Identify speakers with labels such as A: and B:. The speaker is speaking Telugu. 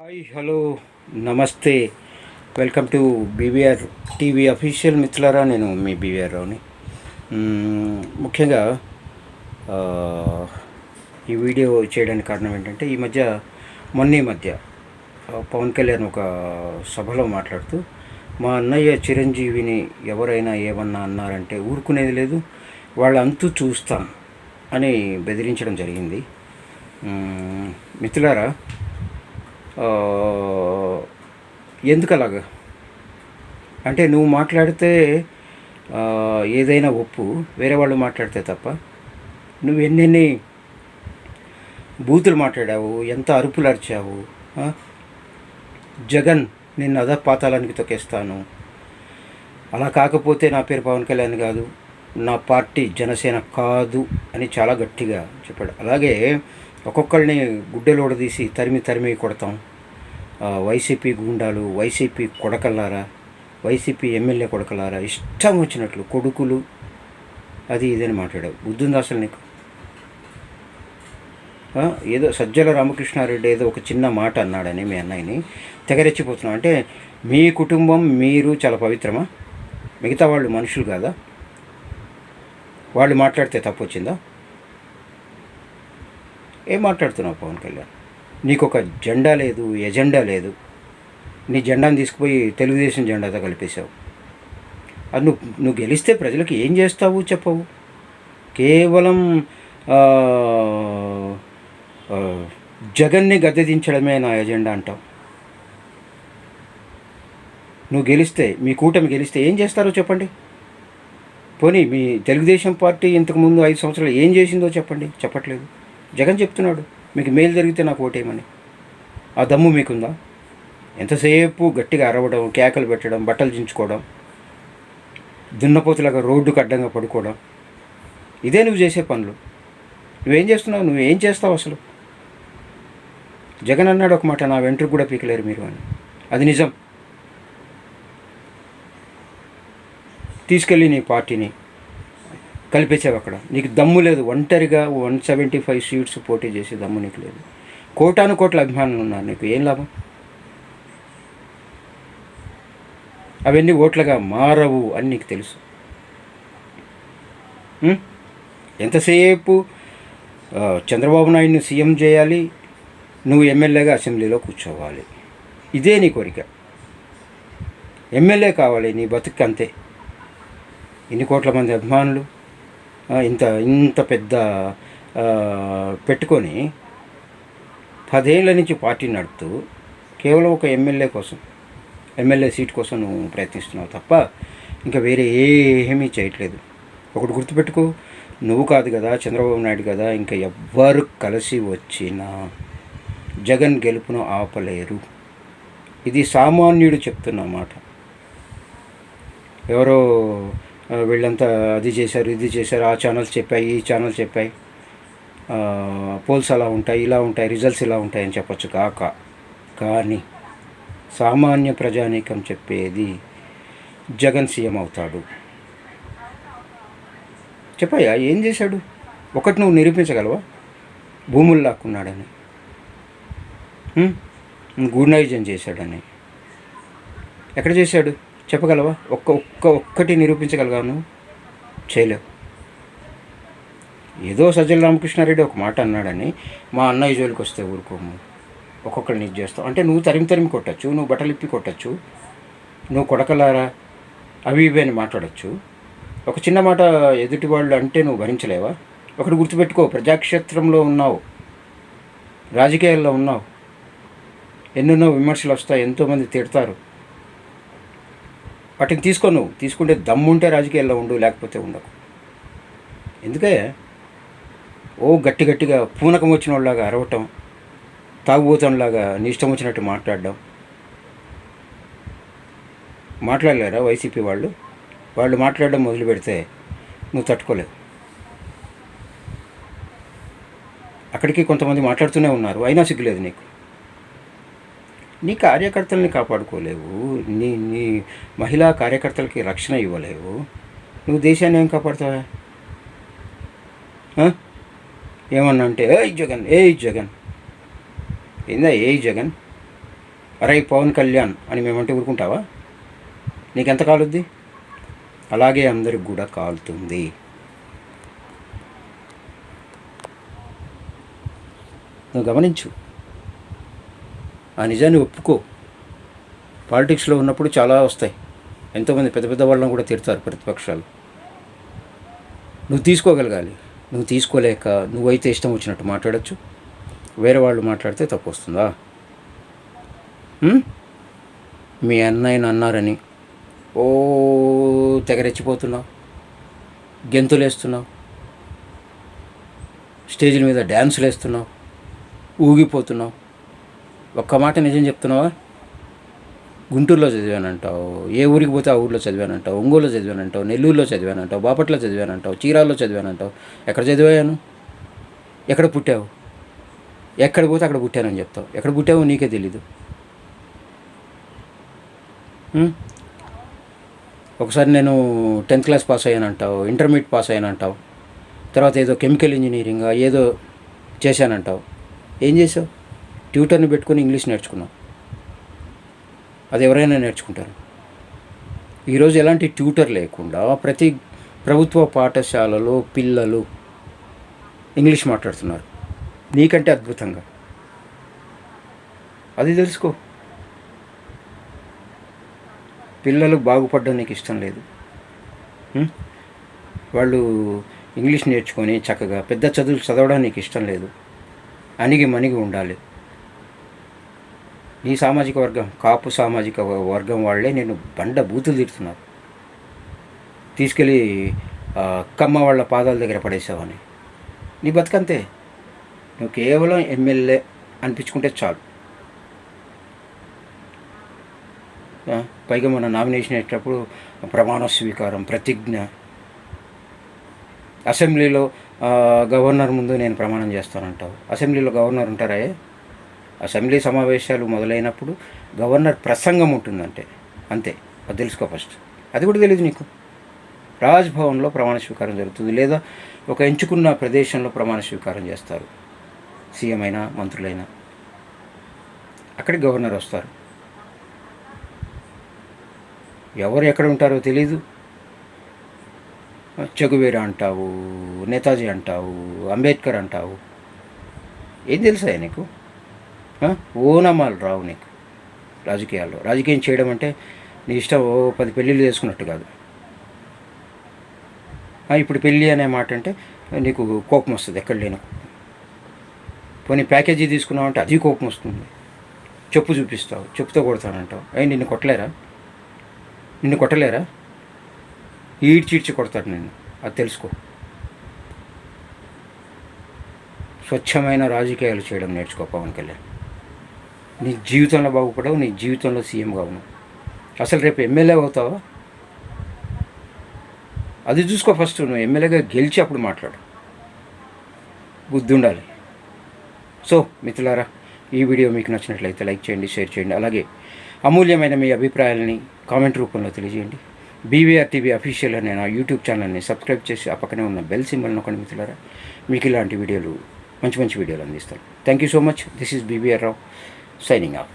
A: హాయ్ హలో నమస్తే. Welcome to BVR TV official మిత్రులరా నేను మీ బీవీఆర్ రావుని. ముఖ్యంగా ఈ వీడియో చేయడానికి కారణం ఏంటంటే ఈ మధ్య మొన్న ఈ మధ్య పవన్ కళ్యాణ్ ఒక సభలో మాట్లాడుతూ మా అన్నయ్య చిరంజీవిని ఎవరైనా ఏమన్నా అన్నారంటే ఊరుకునేది లేదు వాళ్ళంతూ చూస్తాం అని బెదిరించడం జరిగింది. మిత్రులారా ఎందుకు అలాగా అంటే నువ్వు మాట్లాడితే ఏదైనా ఒప్పు వేరే వాళ్ళు మాట్లాడితే తప్ప నువ్వు ఎన్నెన్ని బూతులు మాట్లాడావు ఎంత అరుపులు అరిచావు జగన్ నిన్ను అధ పాతాలానికి తొక్కేస్తాను. అలా కాకపోతే నా పేరు పవన్ కళ్యాణ్ కాదు నా పార్టీ జనసేన కాదు అని చాలా గట్టిగా చెప్పాడు. అలాగే ఒక్కొక్కరిని గుడ్డెలోడదీసి తరిమి తరిమి కొడతాం. వైసీపీ గుండాలు వైసీపీ కొడకల్లారా వైసీపీ ఎమ్మెల్యే కొడకలారా ఇష్టం వచ్చినట్లు కొడుకులు అది ఇదని మాట్లాడావు. బుద్ధుంది అసలు నీకు ఏదో సజ్జల రామకృష్ణారెడ్డి ఏదో ఒక చిన్న మాట అన్నాడని మీ అన్నయ్యని తెగరెచ్చిపోతున్నాం అంటే మీ కుటుంబం మీరు చాలా పవిత్రమా? మిగతా వాళ్ళు మనుషులు కాదా? వాళ్ళు మాట్లాడితే తప్పు వచ్చిందా ఏం మాట్లాడుతున్నావు పవన్ కళ్యాణ్? నీకు ఒక జెండా లేదు ఎజెండా లేదు. నీ జెండాను తీసుకుపోయి తెలుగుదేశం జెండాతో కలిపేశావు. అది నువ్వు నువ్వు గెలిస్తే ప్రజలకు ఏం చేస్తావు చెప్పవు. కేవలం జగన్ని ఆ, జగన్ని గద్దెదించడమే నా ఎజెండా అంటావు. నువ్వు గెలిస్తే మీ కూటమి గెలిస్తే ఏం చేస్తారో చెప్పండి. పోనీ మీ తెలుగుదేశం పార్టీ ఇంతకుముందు ఐదు సంవత్సరాలు ఏం చేసిందో చెప్పండి చెప్పట్లేదు. జగన్ చెప్తున్నాడు మీకు మేలు జరిగితే నాకు ఓటేయమని. ఆ దమ్ము మీకుందా? ఎంతసేపు గట్టిగా అరవడం కేకలు పెట్టడం బట్టలు చించుకోవడం దున్నపోతులాగా రోడ్డుకు అడ్డంగా పడుకోవడం ఇదే నువ్వు చేసే పనులు. నువ్వేం చేస్తున్నావు? నువ్వు ఏం చేస్తావు అసలు? జగన్ అన్నాడు ఒక మాట నా వెంట్రుకు కూడా పీకలేరు మీరు అని. అది నిజం. తీసుకెళ్ళి నీ పార్టీని కలిపేసావు అక్కడ. నీకు దమ్ము లేదు. ఒంటరిగా వన్ సెవెంటీ ఫైవ్ సీట్స్ పోటీ చేసి దమ్ము నీకు లేదు. కోటాను కోట్ల అభిమానులు ఉన్నారు నీకు. ఏం లాభం? అవన్నీ ఓట్లుగా మారవు అని నీకు తెలుసు. ఎంతసేపు చంద్రబాబు నాయుడిని సీఎం చేయాలి నువ్వు ఎమ్మెల్యేగా అసెంబ్లీలో కూర్చోవాలి. ఇదే నీ కోరిక. ఎమ్మెల్యే కావాలి నీ బతుకు అంతే. ఇన్ని కోట్ల మంది అభిమానులు ఇంత ఇంత పెద్ద పెట్టుకొని పదేళ్ళ నుంచి పార్టీ నడుపుతూ కేవలం ఒక ఎమ్మెల్యే కోసం ఎమ్మెల్యే సీట్ కోసం నువ్వు ప్రయత్నిస్తున్నావు తప్ప ఇంకా వేరే ఏమీ చేయట్లేదు. ఒకటి గుర్తుపెట్టుకో నువ్వు కాదు కదా చంద్రబాబు నాయుడు కదా ఇంకా ఎవ్వరు కలిసి వచ్చినా జగన్ గెలుపును ఆపలేరు. ఇది సామాన్యుడు చెప్తున్న మాట. ఎవరో వీళ్ళంతా అది చేశారు ఇది చేశారు ఆ ఛానల్స్ చెప్పాయి ఈ ఛానల్స్ చెప్పాయి. పోల్స్ అలా ఉంటాయి ఇలా ఉంటాయి రిజల్ట్స్ ఇలా ఉంటాయని చెప్పొచ్చు కాక. కానీ సామాన్య ప్రజానీకం చెప్పేది జగన్ సీఎం అవుతాడు. చెప్పయ్యా ఏం చేశాడు? ఒకటి నువ్వు నిరూపించగలవా? భూములు లాక్కున్నాడని. గుడ్ నైజన్ చేశాడని. ఎక్కడ చేశాడు? చెప్పగలవా? ఒక్క ఒక్క ఒక్కటి నిరూపించగలగాను చేయలేవు. ఏదో సజ్జల రామకృష్ణారెడ్డి ఒక మాట అన్నాడని మా అన్నయ్య జోలికి వస్తే ఊరుకోము. ఒక్కొక్కరిని ఇది చేస్తావు. అంటే నువ్వు తరిమి తరిమి కొట్టచ్చు నువ్వు బట్టలు ఇప్పి కొట్టచ్చు నువ్వు కొడకలారా? అవి ఇవి అని మాట్లాడచ్చు. ఒక చిన్న మాట ఎదుటి వాళ్ళు అంటే నువ్వు భరించలేవా? ఒకటి గుర్తుపెట్టుకో ప్రజాక్షేత్రంలో ఉన్నావు. రాజకీయాల్లో ఉన్నావు. ఎన్నెన్నో విమర్శలు వస్తాయి ఎంతోమంది తిడతారు. వాటిని తీసుకో నువ్వు. తీసుకుంటే దమ్ముంటే రాజకీయాల్లో ఉండు లేకపోతే ఉండకు. ఎందుకే? ఓ గట్టి గట్టిగా పూనకం వచ్చిన వాళ్ళలాగా అరవటం తాగుబోతంలాగా నీ ఇష్టం వచ్చినట్టు మాట్లాడడం. మాట్లాడలేరా వైసీపీ వాళ్ళు? వాళ్ళు మాట్లాడడం మొదలు పెడితే నువ్వు తట్టుకోలేవు. అక్కడికి కొంతమంది మాట్లాడుతూనే ఉన్నారు. అయినా సిగ్గులేదు నీకు. నీ కార్యకర్తల్ని కాపాడుకోలేవు. నీ నీ మహిళా కార్యకర్తలకి రక్షణ ఇవ్వలేవు. నువ్వు దేశాన్ని ఏం కాపాడుతావా? ఏమన్నా అంటే ఏ జగన్ ఏ జగన్. ఏందా ఏ జగన్? అరే పవన్ కళ్యాణ్ అని మేమంటే ఊరుకుంటావా? నీకెంత కాలుద్ది? అలాగే అందరికి కూడా కాలుతుంది. నువ్వు గమనించు. ఆ నిజాన్ని ఒప్పుకో. పాలిటిక్స్లో ఉన్నప్పుడు చాలా వస్తాయి. ఎంతోమంది పెద్ద పెద్ద వాళ్ళని కూడా తిడతారు ప్రతిపక్షాలు. నువ్వు తీసుకోగలగాలి. నువ్వు తీసుకోలేక నువ్వైతే ఇష్టం వచ్చినట్టు మాట్లాడచ్చు. వేరే వాళ్ళు మాట్లాడితే తప్పు వస్తుందా? మీ అన్నయ్యను అన్నారని. ఓ తెగరెచ్చిపోతున్నావు. గెంతులు వేస్తున్నావు స్టేజ్ల మీద డ్యాన్సులు వేస్తున్నావు ఊగిపోతున్నావు. ఒక్క మాట నిజం చెప్తున్నావా? గుంటూరులో చదివానంటావు ఏ ఊరికి పోతే ఆ ఊర్లో చదివానంటావు ఒంగోలులో చదివానంటావు నెల్లూరులో చదివానంటావు బాపట్లో చదివానంటావు చీరాల్లో చదివానంటావు ఎక్కడ చదివాను ఎక్కడ పుట్టావు? ఎక్కడ పోతే అక్కడ పుట్టానని చెప్తావు. ఎక్కడ పుట్టావో నీకే తెలీదు. ఒకసారి నేను టెన్త్ క్లాస్ పాస్ అయ్యానంటావు ఇంటర్మీడియట్ పాస్ అయ్యానంటావు తర్వాత ఏదో కెమికల్ ఇంజనీరింగ్ ఏదో చేశానంటావు. ఏం చేసావు ట్యూటర్ని పెట్టుకొని ఇంగ్లీష్ నేర్చుకున్నాం. అది ఎవరైనా నేర్చుకుంటారు. ఈరోజు ఎలాంటి ట్యూటర్ లేకుండా ప్రతి ప్రభుత్వ పాఠశాలలో పిల్లలు ఇంగ్లీష్ మాట్లాడుతున్నారు. నీకంటే అద్భుతంగా. అది తెలుసుకో. పిల్లలు బాగుపడడం నీకు ఇష్టం లేదు. వాళ్ళు ఇంగ్లీష్ నేర్చుకొని చక్కగా పెద్ద చదువులు చదవడం నీకు ఇష్టం లేదు. అణిగి మణిగి ఉండాలి. నీ సామాజిక వర్గం కాపు సామాజిక వర్గం వాళ్ళే నేను బండ బూతులు తిడుతున్నారు. తీసుకెళ్ళి కమ్మ వాళ్ళ పాదాల దగ్గర పడేసావని. నీ బతుకంతే. నువ్వు కేవలం ఎమ్మెల్యే అనిపించుకుంటే చాలు. పైగా మన నామినేషన్ అయ్యేటప్పుడు ప్రమాణ స్వీకారం ప్రతిజ్ఞ. అసెంబ్లీలో గవర్నర్ ముందు నేను ప్రమాణం చేస్తానంటావు. అసెంబ్లీలో గవర్నర్ ఉంటారా అసెంబ్లీ సమావేశాలు మొదలైనప్పుడు గవర్నర్ ప్రసంగం ఉంటుందంటే అంతే అది తెలుసుకో ఫస్ట్. అది కూడా తెలియదు నీకు. రాజ్భవన్లో ప్రమాణ స్వీకారం జరుగుతుంది లేదా ఒక ఎంచుకున్న ప్రదేశంలో ప్రమాణ స్వీకారం చేస్తారు. సీఎం అయినా మంత్రులైనా. అక్కడికి గవర్నర్ వస్తారు. ఎవరు ఎక్కడ ఉంటారో తెలీదు. చెగువేరా అంటావు నేతాజీ అంటావు అంబేద్కర్ అంటావు. ఏం తెలుసా నీకు? ఓనమాలు రావు నీకు. రాజకీయాల్లో. రాజకీయం చేయడం అంటే నీ ఇష్టం ఓ పది పెళ్ళిళ్ళు చేసుకున్నట్టు కాదు. ఇప్పుడు పెళ్ళి అనే మాట అంటే నీకు కోపం వస్తుంది ఎక్కడ లేను పోనీ ప్యాకేజీ తీసుకున్నావంటే అది కోపం వస్తుంది. చెప్పు చూపిస్తావు చెప్పుతో కొడతానంటావు. అయ్యి నిన్ను కొట్టలేరా? నిన్ను కొట్టలేరా? ఈడ్చిడ్చి కొడతాడు నిన్ను. అది తెలుసుకో. స్వచ్ఛమైన రాజకీయాలు చేయడం నేర్చుకో పవన్ కళ్యాణ్. నీ జీవితంలో బాగుపడవు నీ జీవితంలో సీఎం కావు అసలు రేపు ఎమ్మెల్యే అవుతావా? అది చూసుకో ఫస్ట్ నువ్వు ఎమ్మెల్యేగా గెలిచి అప్పుడు మాట్లాడు. బుద్ధి ఉండాలి. సో మిత్రులారా ఈ వీడియో మీకు నచ్చినట్లయితే లైక్ చేయండి షేర్ చేయండి. అలాగే అమూల్యమైన మీ అభిప్రాయాలని కామెంట్ రూపంలో తెలియజేయండి. బీవీఆర్ టీవీ అఫీషియల్ అనే నా యూట్యూబ్ ఛానల్ని సబ్స్క్రైబ్ చేసి ఆ పక్కనే ఉన్న బెల్ సింబల్ నొక్కండి మిత్రులారా. మీకు ఇలాంటి వీడియోలు మంచి మంచి వీడియోలు అందిస్తాను. Thank you so much this is BVR Rao setting up.